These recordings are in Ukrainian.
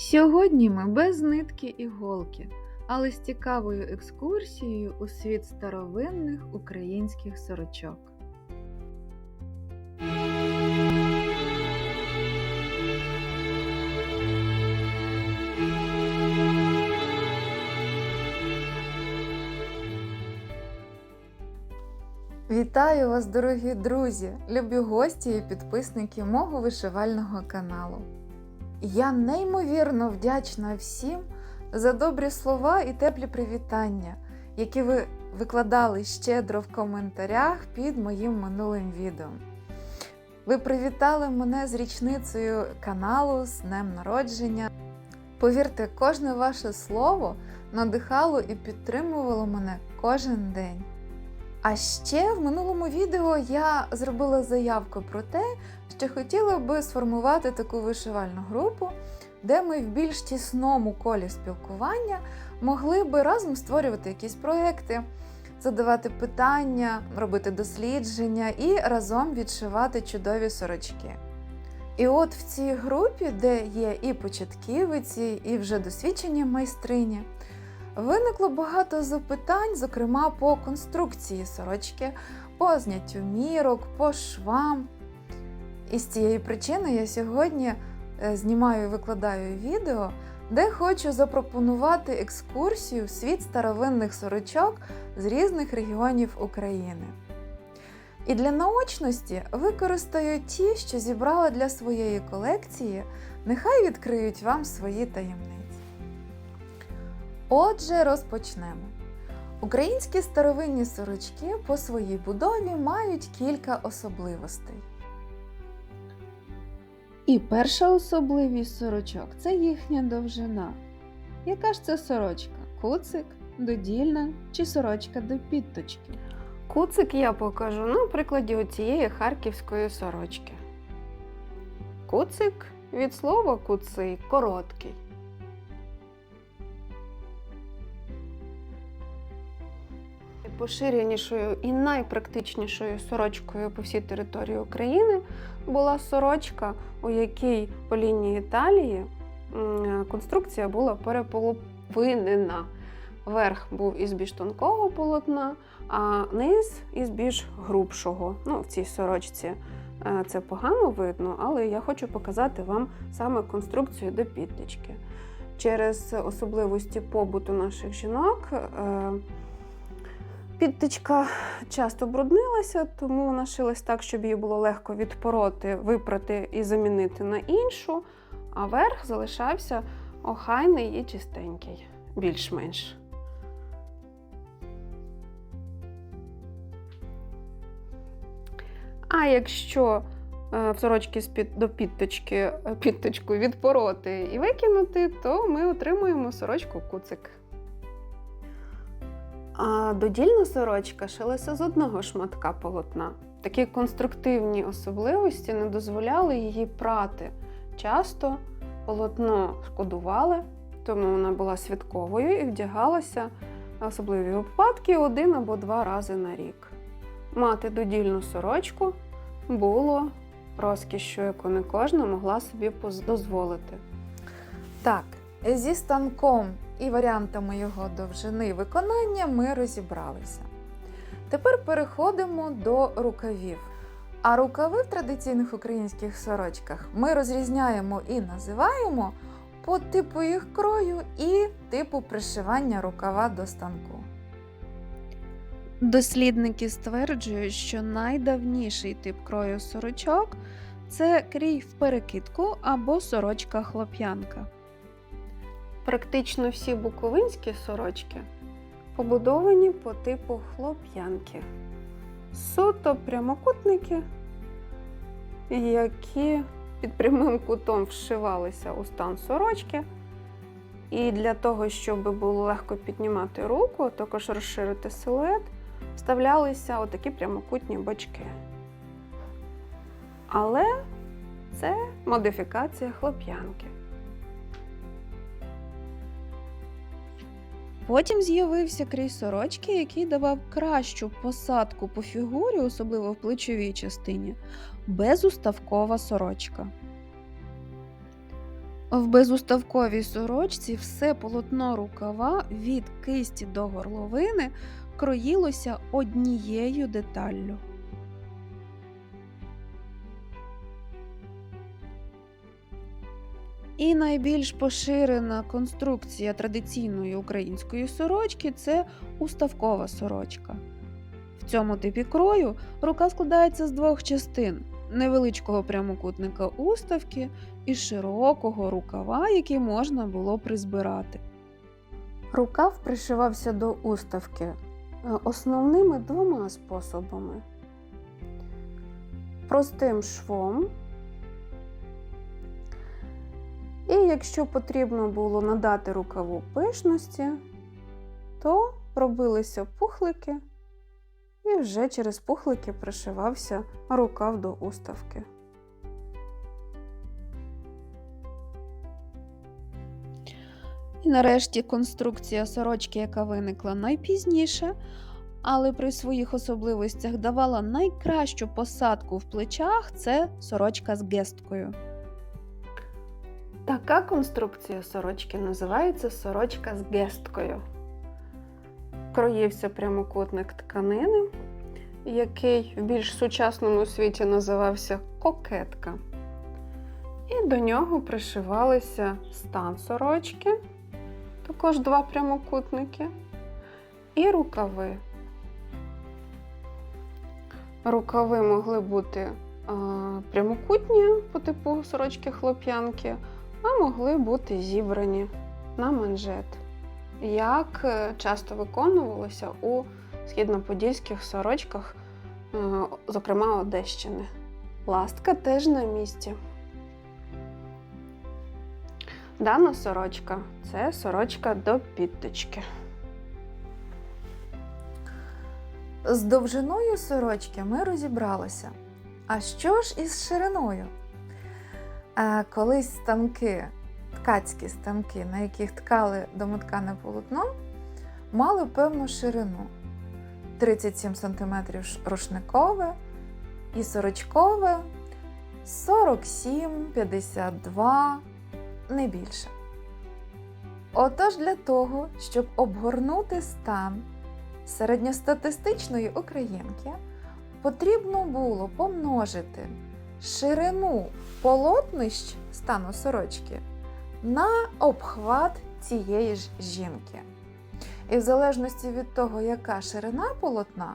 Сьогодні ми без нитки і голки, але з цікавою екскурсією у світ старовинних українських сорочок. Вітаю вас, дорогі друзі, любі гості і підписники мого вишивального каналу. Я неймовірно вдячна всім за добрі слова і теплі привітання, які ви викладали щедро в коментарях під моїм минулим відео. Ви привітали мене з річницею каналу, з днем народження. Повірте, кожне ваше слово надихало і підтримувало мене кожен день. А ще в минулому відео я зробила заявку про те, що хотіла би сформувати таку вишивальну групу, де ми в більш тісному колі спілкування могли би разом створювати якісь проекти, задавати питання, робити дослідження і разом відшивати чудові сорочки. І от в цій групі, де є і початківиці, і вже досвідчені майстрині, Виникло багато запитань, зокрема по конструкції сорочки, по зняттю мірок, по швам. І з цієї причини я сьогодні е, знімаю і викладаю відео, де хочу запропонувати екскурсію в світ старовинних сорочок з різних регіонів України. І для наочності використаю ті, що зібрала для своєї колекції, нехай відкриють вам свої таємниці. Отже, розпочнемо. Українські старовинні сорочки по своїй будові мають кілька особливостей. І перша особливість сорочок це їхня довжина. Яка ж це сорочка? Куцик, додільна чи сорочка до підточки? Куцик я покажу на прикладі оцієї харківської сорочки. Куцик від слова куций короткий. Поширенішою і найпрактичнішою сорочкою по всій території України була сорочка, у якій по лінії талії конструкція була переполовинена. Верх був із більш тонкого полотна, а низ із більш грубшого. Ну, в цій сорочці е, це погано видно, але я хочу показати вам саме конструкцію до підтички. Через особливості побуту наших жінок. Підтичка часто бруднилася, тому вона шилась так, щоб її було легко відпороти, випрати і замінити на іншу, а верх залишався охайний і чистенький, більш-менш. А якщо е, в сорочки до підточки е, підточку відпороти і викинути, то ми отримуємо сорочку куцик. А додільна сорочка шилася з одного шматка полотна. Такі конструктивні особливості не дозволяли її прати. Часто полотно шкодували, тому вона була святковою і вдягалася на особливі випадки один або два рази на рік. Мати додільну сорочку було розкішшю, яку не кожна могла собі дозволити. Так, зі станком і варіантами його довжини виконання ми розібралися. Тепер переходимо до рукавів. А рукави в традиційних українських сорочках ми розрізняємо і називаємо по типу їх крою і типу пришивання рукава до станку. Дослідники стверджують, що найдавніший тип крою сорочок це крій в перекидку або сорочка хлоп'янка. Практично всі буковинські сорочки побудовані по типу хлоп'янки. Суто прямокутники, які під прямим кутом вшивалися у стан сорочки. І для того, щоб було легко піднімати руку, також розширити силует, вставлялися отакі прямокутні бочки. Але це модифікація хлоп'янки. Потім з'явився крій сорочки, який давав кращу посадку по фігурі, особливо в плечовій частині, безуставкова сорочка. В безуставковій сорочці все полотно рукава від кисті до горловини кроїлося однією деталлю. І найбільш поширена конструкція традиційної української сорочки це уставкова сорочка. В цьому типі крою рука складається з двох частин: невеличкого прямокутника уставки і широкого рукава, який можна було призбирати. Рукав пришивався до уставки е, основними двома способами: простим швом. Якщо потрібно було надати рукаву пишності, то робилися пухлики, і вже через пухлики пришивався рукав до уставки. І нарешті конструкція сорочки, яка виникла найпізніше, але при своїх особливостях давала найкращу посадку в плечах, це сорочка з гесткою. Така конструкція сорочки називається сорочка з гесткою. Кроївся прямокутник тканини, який в більш сучасному світі називався кокетка. І до нього пришивалися стан сорочки, також два прямокутники, і рукави. Рукави могли бути прямокутні по типу сорочки хлоп'янки, а могли бути зібрані на манжет, як е, часто виконувалося у східноподільських сорочках, е, зокрема Одещини. Ластка теж на місці. Дана сорочка це сорочка до підточки. З довжиною сорочки ми розібралися. А що ж із шириною? Колись станки, ткацькі станки, на яких ткали домоткане полотно, мали певну ширину 37 см рушникове і сорочкове 47-52, не більше. Отож, для того, щоб обгорнути стан середньостатистичної українки, потрібно було помножити ширину полотнищ стану сорочки на обхват цієї ж жінки. І в залежності від того, яка ширина полотна,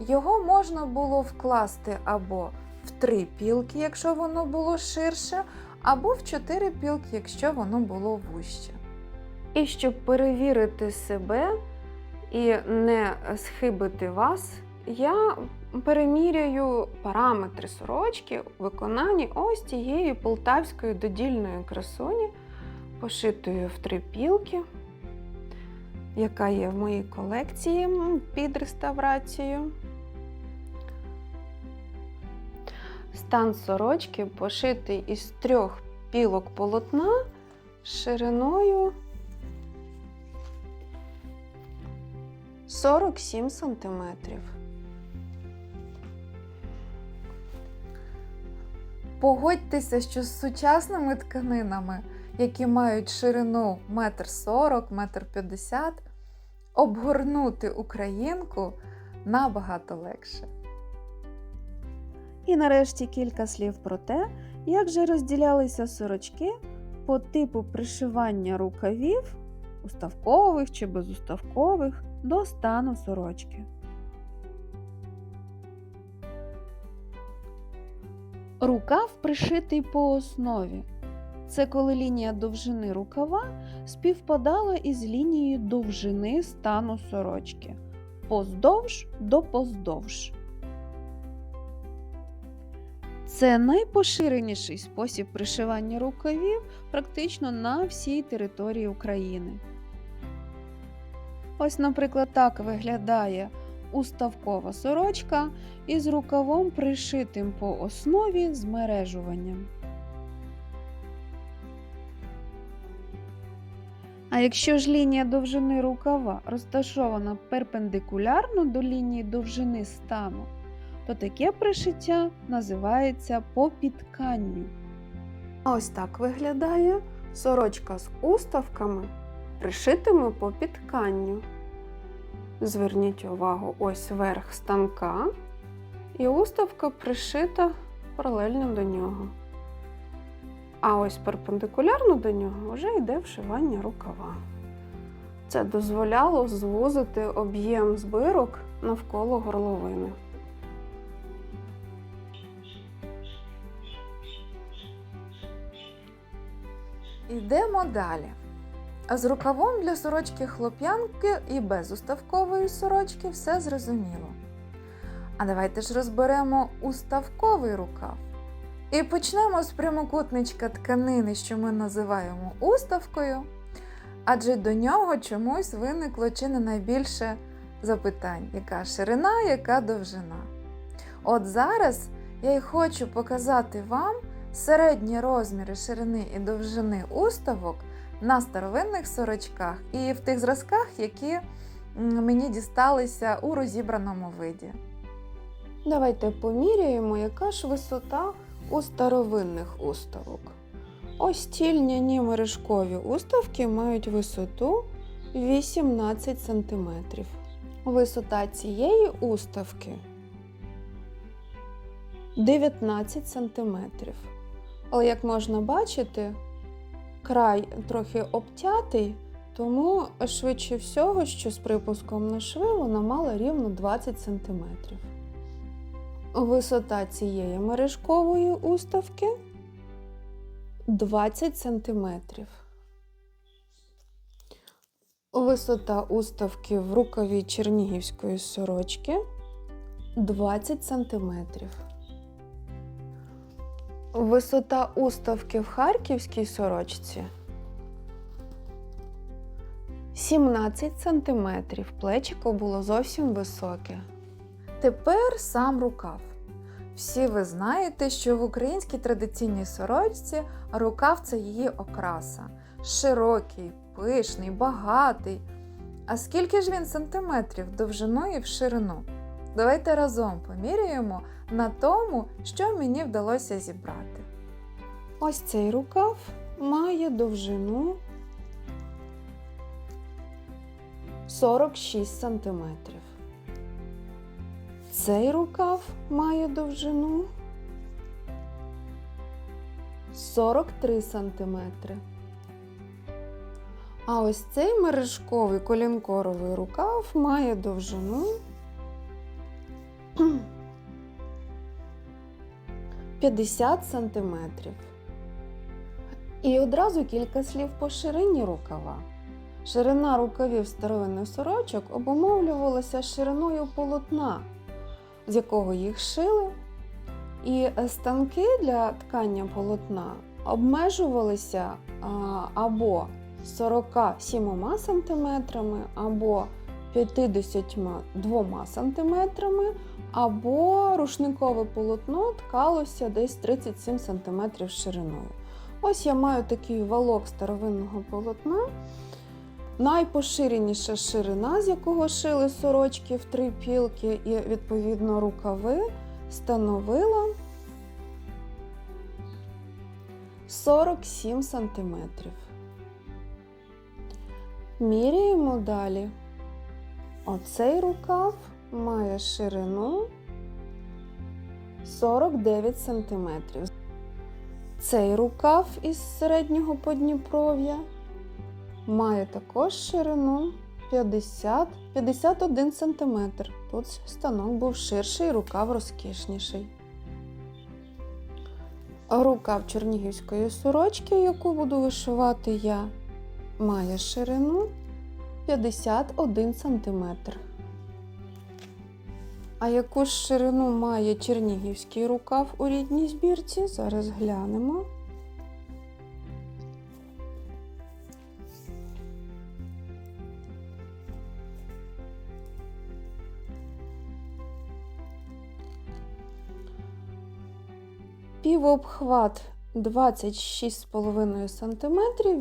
його можна було вкласти або в три пілки, якщо воно було ширше, або в чотири пілки, якщо воно було вужче. І щоб перевірити себе і не схибити вас, я переміряю параметри сорочки у виконанні ось цієї полтавської додільної красуні, пошитої в три пілки, яка є в моїй колекції під реставрацію. Стан сорочки пошитий із трьох пілок полотна шириною 47 сантиметрів. Погодьтеся, що з сучасними тканинами, які мають ширину 1,40 м, 1,50 м, обгорнути українку набагато легше. І нарешті кілька слів про те, як же розділялися сорочки по типу пришивання рукавів, уставкових чи безуставкових, до стану сорочки. Рукав пришитий по основі. Це коли лінія довжини рукава співпадала із лінією довжини стану сорочки поздовж до поздовж. Це найпоширеніший спосіб пришивання рукавів практично на всій території України. Ось, наприклад, так виглядає уставкова сорочка із рукавом пришитим по основі з мережуванням. А якщо ж лінія довжини рукава розташована перпендикулярно до лінії довжини стану, то таке пришиття називається попітканню. Ось так виглядає Сорочка з уставками пришитими по підтканню. Зверніть увагу, ось верх станка, і уставка пришита паралельно до нього. А ось перпендикулярно до нього вже йде вшивання рукава. Це дозволяло звузити об'єм збирок навколо горловини. Йдемо далі. А з рукавом для сорочки хлоп'янки і без уставкової сорочки все зрозуміло. А давайте ж розберемо уставковий рукав. І почнемо з прямокутничка тканини, що ми називаємо уставкою, адже до нього чомусь виникло чи не найбільше запитань, яка ширина, яка довжина. От зараз я й хочу показати вам середні розміри ширини і довжини уставок на старовинних сорочках і в тих зразках, які мені дісталися у розібраному виді. Давайте поміряємо, яка ж висота у старовинних уставок. Ось ці льняні мережкові уставки мають висоту 18 см. Висота цієї уставки 19 см. Але як можна бачити, край трохи обтятий, тому швидше всього, що з припуском на шви вона мала рівно 20 см. Висота цієї мережкової уставки 20 см. Висота уставки в рукаві чернігівської сорочки 20 см. Висота уставки в харківській сорочці 17 см. Плечико було зовсім високе. Тепер сам рукав. Всі ви знаєте, що в українській традиційній сорочці рукав це її окраса. Широкий, пишний, багатий. А скільки ж він сантиметрів довжиною і в ширину? Давайте разом поміряємо на тому, що мені вдалося зібрати. Ось цей рукав має довжину 46 см. Цей рукав має довжину 43 см. А ось цей мережковий колінкоровий рукав має довжину 50 см. І одразу кілька слів по ширині рукава. Ширина рукавів старовинних сорочок обумовлювалася шириною полотна, з якого їх шили, і станки для ткання полотна обмежувалися або 47 см, або 52 см, або рушникове полотно ткалося десь 37 см шириною. Ось я маю такий валок старовинного полотна. Найпоширеніша ширина, з якого шили сорочки в три пілки, і відповідно рукави, становила 47 см. Міряємо далі. Оцей рукав має ширину 49 см. Цей рукав із середнього Подніпров'я має також ширину 50, 51 см. Тут станок був ширший, рукав розкішніший. Рукав чернігівської сорочки, яку буду вишивати я, має ширину 51 см. А яку ж ширину має чернігівський рукав у рідній збірці? Зараз глянемо. Півобхват 26,5 см,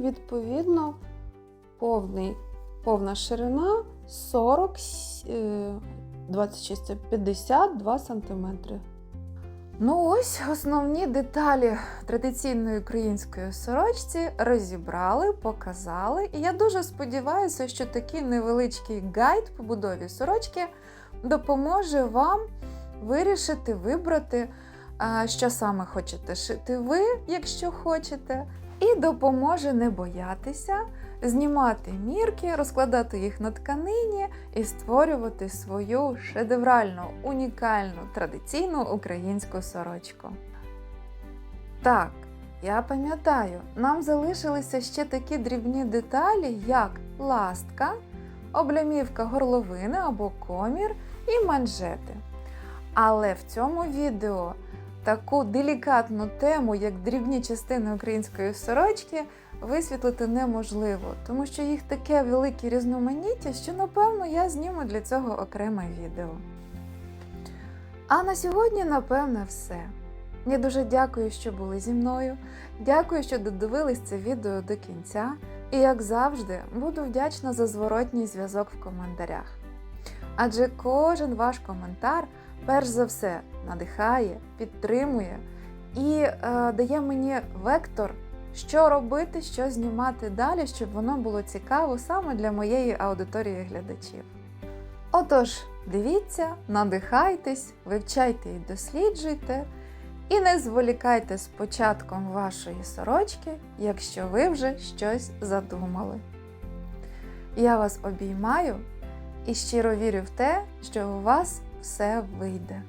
відповідно, повний, повна ширина 40, е, 26 це 52 см. Ну ось основні деталі традиційної української сорочці розібрали, показали. І я дуже сподіваюся, що такий невеличкий гайд по будові сорочки допоможе вам вирішити, вибрати, що саме хочете шити ви, якщо хочете, і допоможе не боятися, знімати мірки, розкладати їх на тканині і створювати свою шедевральну, унікальну, традиційну українську сорочку. Так, я пам'ятаю, нам залишилися ще такі дрібні деталі, як ластка, облямівка горловини або комір і манжети. Але в цьому відео таку делікатну тему, як дрібні частини української сорочки, висвітлити неможливо, тому що їх таке велике різноманіття, що напевно я зніму для цього окреме відео. А на сьогодні, напевне, все. Я дуже дякую, що були зі мною. Дякую, що додивились це відео до кінця. І, як завжди, буду вдячна за зворотній зв'язок в коментарях. Адже кожен ваш коментар, перш за все, надихає, підтримує і е, дає мені вектор, що робити, що знімати далі, щоб воно було цікаво саме для моєї аудиторії глядачів. Отож, дивіться, надихайтесь, вивчайте і досліджуйте, і не зволікайте з початком вашої сорочки, якщо ви вже щось задумали. Я вас обіймаю і щиро вірю в те, що у вас все вийде.